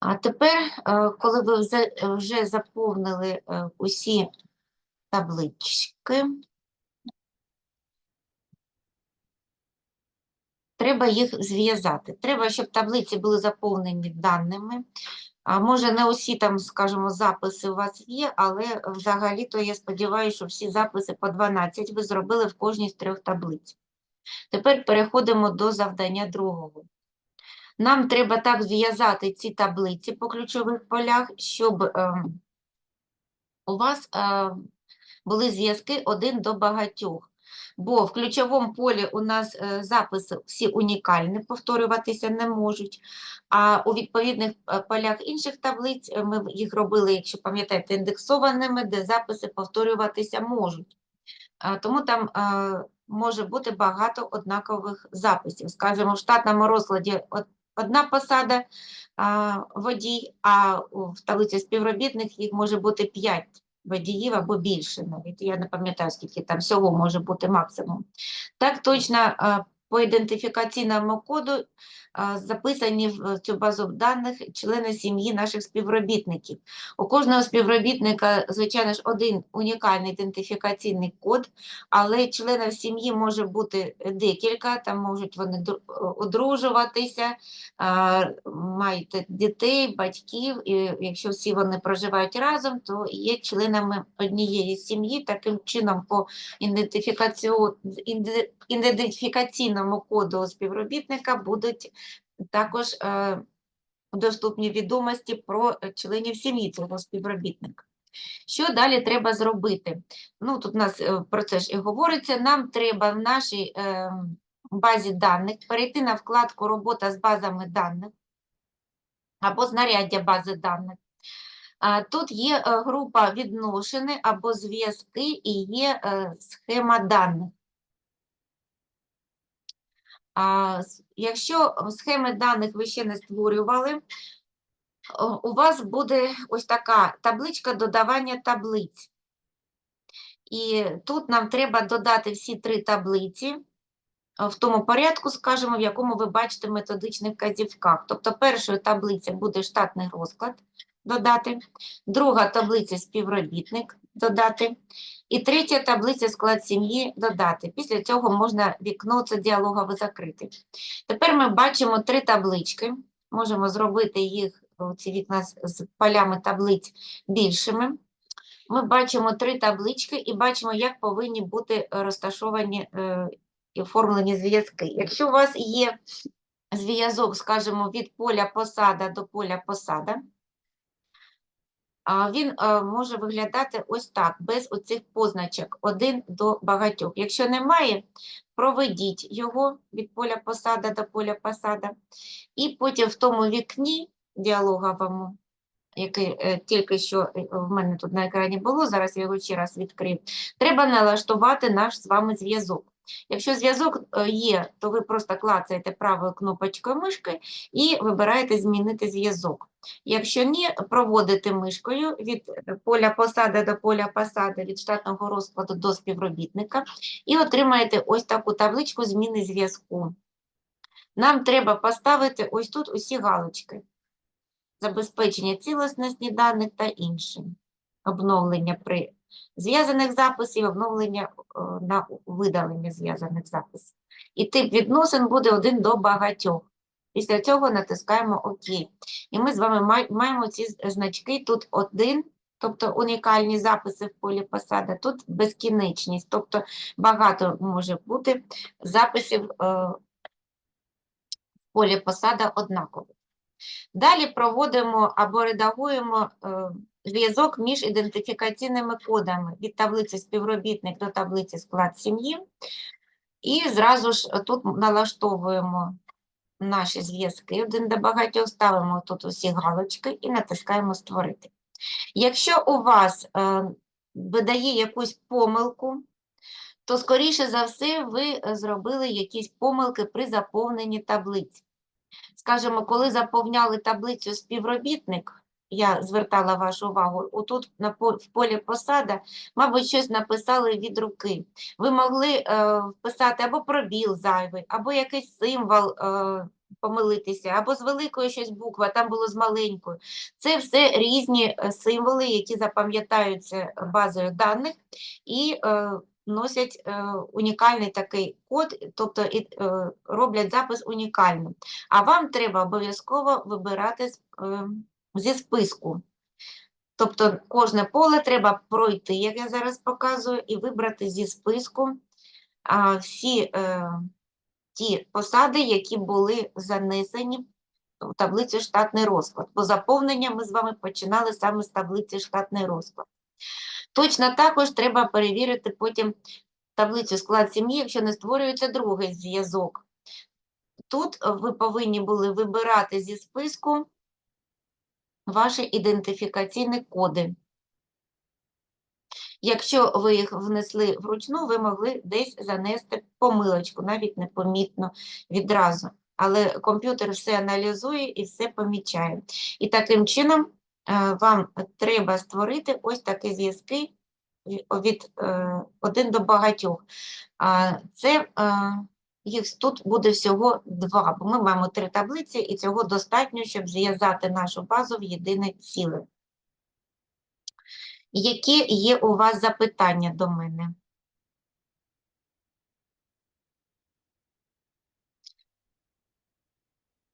А тепер, е, коли ви вже, заповнили е, усі таблички, треба їх зв'язати. Треба, щоб таблиці були заповнені даними. А може, не усі там, скажімо, записи у вас є, але взагалі-то я сподіваюся, що всі записи по 12 ви зробили в кожній з трьох таблиць. Тепер переходимо до завдання другого. Нам треба так зв'язати ці таблиці по ключових полях, щоб ем, у вас е, були зв'язки один до багатьох. Бо в ключовому полі у нас е, записи всі унікальні, повторюватися не можуть. А у відповідних е, полях інших таблиць е, ми їх робили, якщо пам'ятаєте, індексованими, де записи повторюватися можуть. Тому там е, може бути багато однакових записів. Скажімо, в штатному розкладі одна посада водій, а в таблиці співробітних їх може бути 5 водіїв або більше навіть. Я не пам'ятаю, скільки там всього може бути максимум. Так точно по ідентифікаційному коду записані в цю базу даних члени сім'ї наших співробітників. У кожного співробітника, звичайно ж, один унікальний ідентифікаційний код, але членів сім'ї може бути декілька, там можуть вони одружуватися, мають дітей, батьків, і якщо всі вони проживають разом, то є членами однієї сім'ї. Таким чином, по ідентифікацію- іде- коду співробітника будуть також е, доступні відомості про е, членів сім'ї цього співробітника. Що далі треба зробити? Ну, тут у нас е, про це ж і говориться. Нам треба в нашій базі даних перейти на вкладку Робота з базами даних або знаряддя бази даних. Тут є група відносини або зв'язки і є схема даних. Якщо схеми даних ви ще не створювали, у вас буде ось така табличка додавання таблиць. І тут нам треба додати всі три таблиці в тому порядку, скажімо, в якому ви бачите методичних вказівках. Тобто першою таблиця буде штатний розклад додати, друга таблиця співробітник додати, і третя таблиця склад сім'ї додати. Після цього можна вікно це діалогове закрити. Тепер ми бачимо три таблички. Можемо зробити їх, ці вікна з- полями таблиць більшими. Ми бачимо три таблички і бачимо, як повинні бути розташовані е, і оформлені зв'язки. Якщо у вас є зв'язок, скажімо, від поля посада до поля посада, він е, може виглядати ось так, без оцих позначок, один до багатьох. Якщо немає, проведіть його від поля посада до поля посада, і потім в тому вікні діалоговому, який е, тільки що е, в мене тут на екрані було, зараз я його ще раз відкрив, треба налаштувати наш з вами зв'язок. Якщо зв'язок е, є, то ви просто клацаєте правою кнопочкою мишки і вибираєте змінити зв'язок. Якщо ні, проводите мишкою від е, поля посади до поля посади, від штатного розкладу до співробітника і отримаєте ось таку табличку зміни зв'язку. Нам треба поставити ось тут усі галочки. Забезпечення цілісності даних та інші. Обновлення при зв'язаних записів, обновлення е, на видалення зв'язаних записів. І тип відносин буде один до багатьох. Після цього натискаємо ОК. І ми з вами маємо ці значки тут один, тобто унікальні записи в полі посада, тут безкінечність, тобто багато може бути записів е, в полі посада однакових. Далі проводимо або редагуємо е, зв'язок між ідентифікаційними кодами від таблиці співробітник до таблиці склад сім'ї. І зразу ж тут налаштовуємо наші зв'язки один до багатьох, ставимо тут усі галочки і натискаємо Створити. Якщо у вас е, видає якусь помилку, то, скоріше за все, ви зробили якісь помилки при заповненні таблиць. Скажімо, коли заповняли таблицю співробітник, я звертала вашу увагу, отут на в полі посада, мабуть, щось написали від руки. Ви могли е, вписати або пробіл зайвий, або якийсь символ е, помилитися, або з великою щось буква, там було з маленькою. Це все різні е, символи, які запам'ятаються базою даних і е, носять е, унікальний такий код, тобто і, е, роблять запис унікальним. А вам треба обов'язково вибирати е, зі списку. Тобто кожне поле треба пройти, як я зараз показую, і вибрати зі списку а, всі е, ті посади, які були занесені в таблицю штатний розклад. Бо заповнення ми з вами починали саме з таблиці штатний розклад. Точно також треба перевірити потім таблицю склад сім'ї, якщо не створюється другий зв'язок. Тут ви повинні були вибирати зі списку ваші ідентифікаційні коди. Якщо ви їх внесли вручну, ви могли десь занести помилочку, навіть непомітно відразу. Але комп'ютер все аналізує і все помічає. І таким чином е, вам треба створити ось такі зв'язки від е, один до багатьох. Це е, їх тут буде всього два, бо ми маємо три таблиці, і цього достатньо, щоб зв'язати нашу базу в єдине ціле. Які є у вас запитання до мене?